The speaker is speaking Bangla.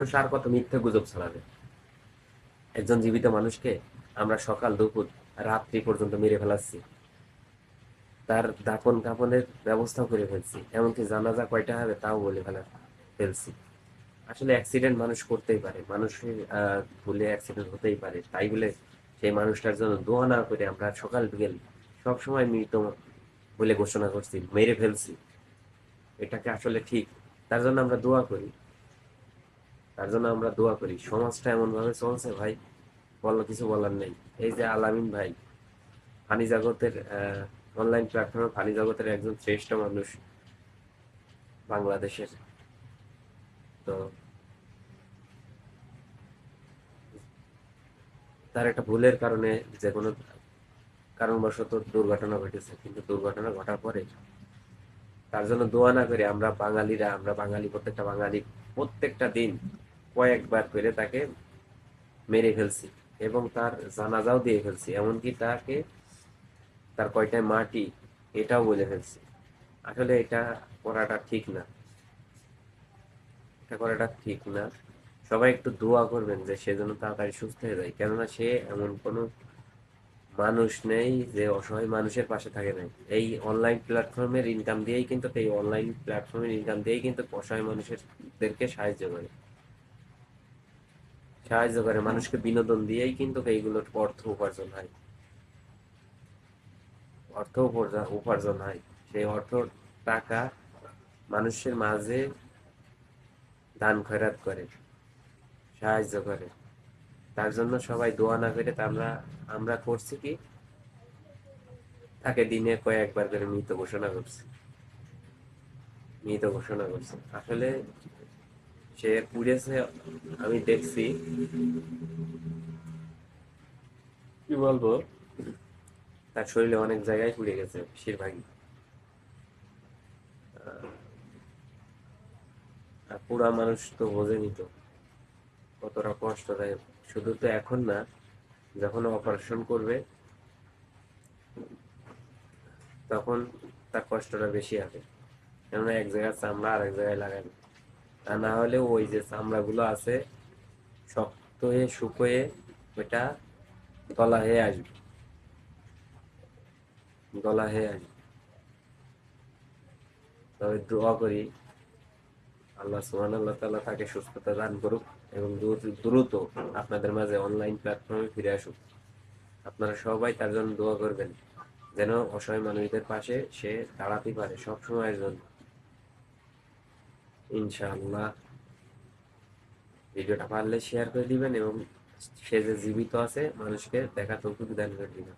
মানুষ আর কত মিথ্যে গুজব ছড়াবে? একজন জীবিত মানুষকে আমরা সকাল, দুপুর, রাত্রি পর্যন্ত মেরে ফেলাচ্ছি। তার দাপন কাপনের ব্যবস্থা করে ফেলছি, এমনকি জানাজা কয়টা হবে তাও বলে ফেলা ফেলছি। আসলে অ্যাক্সিডেন্ট মানুষ করতেই পারে, মানুষের ভুলে অ্যাক্সিডেন্ট হতেই পারে। তাই বলে সেই মানুষটার জন্য দোয়া না করে আমরা সকাল বিকেল সবসময় মৃত বলে ঘোষণা করছি, মেরে ফেলছি। এটাকে আসলে ঠিক, তার জন্য আমরা দোয়া করি। তার জন্য আমরা দোয়া করি। সমাজটা এমন ভাবে চলছে ভাই, বলো কিছু বলার নেই। এই যে আলামিন ভাই, ফানি জগতের অনলাইন প্ল্যাটফর্মে ফানি জগতের একজন শ্রেষ্ঠ মানুষ বাংলাদেশের। তো তার একটা ভুলের কারণে যে কোনো কারণবশত দুর্ঘটনা ঘটেছে, কিন্তু দুর্ঘটনা ঘটার পরে তার জন্য দোয়া না করে আমরা বাঙালিরা, আমরা বাঙালি, প্রত্যেকটা বাঙালি প্রত্যেকটা দিন কয়েকবার করে তাকে মেরে ফেলছি এবং তার জানাজাও দিয়ে ফেলছি, এমনকি তাকে তার কয়টায় মাটি এটাও বলে ফেলছি। আসলে এটা করাটা ঠিক না। এটা করাটা ঠিক না। সবাই একটু দোয়া করবেন যে সে যেন তাড়াতাড়ি সুস্থ হয়ে যায়, কেননা সে এমন কোনো মানুষ নেই যে অসহায় মানুষের পাশে থাকে নাই। এই অনলাইন প্ল্যাটফর্মের ইনকাম দিয়েই কিন্তু, এই অনলাইন প্ল্যাটফর্মের ইনকাম দিয়েই কিন্তু অসহায় মানুষেরদেরকে সাহায্য করে। সাহায্য করে। মানুষকে বিনোদন দিয়েই কিন্তু এইগুলোর অর্থ উপার্জন হয়। অর্থ উপার্জন হয়। সেই অর্থ টাকা মানুষের মাঝে দান, খয়রাত করে, সাহায্য করে। তার জন্য সবাই দোয়া না করে আমরা আমরা করছি কি? তাকে দিনে কয়েকবার করে মৃত ঘোষণা করছি। মৃত ঘোষণা করছি। আসলে সে পুড়েছে আমি দেখছি। কি বলব? তার শরীরে অনেক জায়গায় পুড়ে গেছে বেশিরভাগই। আর পুরা মানুষ তো বোঝেনি তো কতটা কষ্টদায়ক শুধু তো এখন না যখন অপারেশন করবে তখন তার কষ্টটা বেশি হবে। কেননা এক জায়গায় চামড়া আর এক জায়গায় লাগাবে। তা না হলে ওই যে চামড়াগুলো আছে, শক্ত হয়ে শুকোয়ে ওইটা গলা হয়ে আসবে। গলা হয়ে আসবে। তবে দোয়া করি আল্লাহ সুবহান আল্লাহ তাআলা তাকে সুস্থতা দান করুক এবং দ্রুত- দ্রুত আপনাদের মাঝে অনলাইন প্ল্যাটফর্মে ফিরে আসুক। আপনারা সবাই তার জন্য দোয়া করবেন, যেন অসহায় মানুষদের পাশে সে দাঁড়াতে পারে সব সময়ের জন্য। ইনশাআল্লাহ। ভিডিওটা পারলে শেয়ার করে দিবেন এবং সে যে জীবিত আছে মানুষকে দেখা তৌফিক দান করে দিবেন।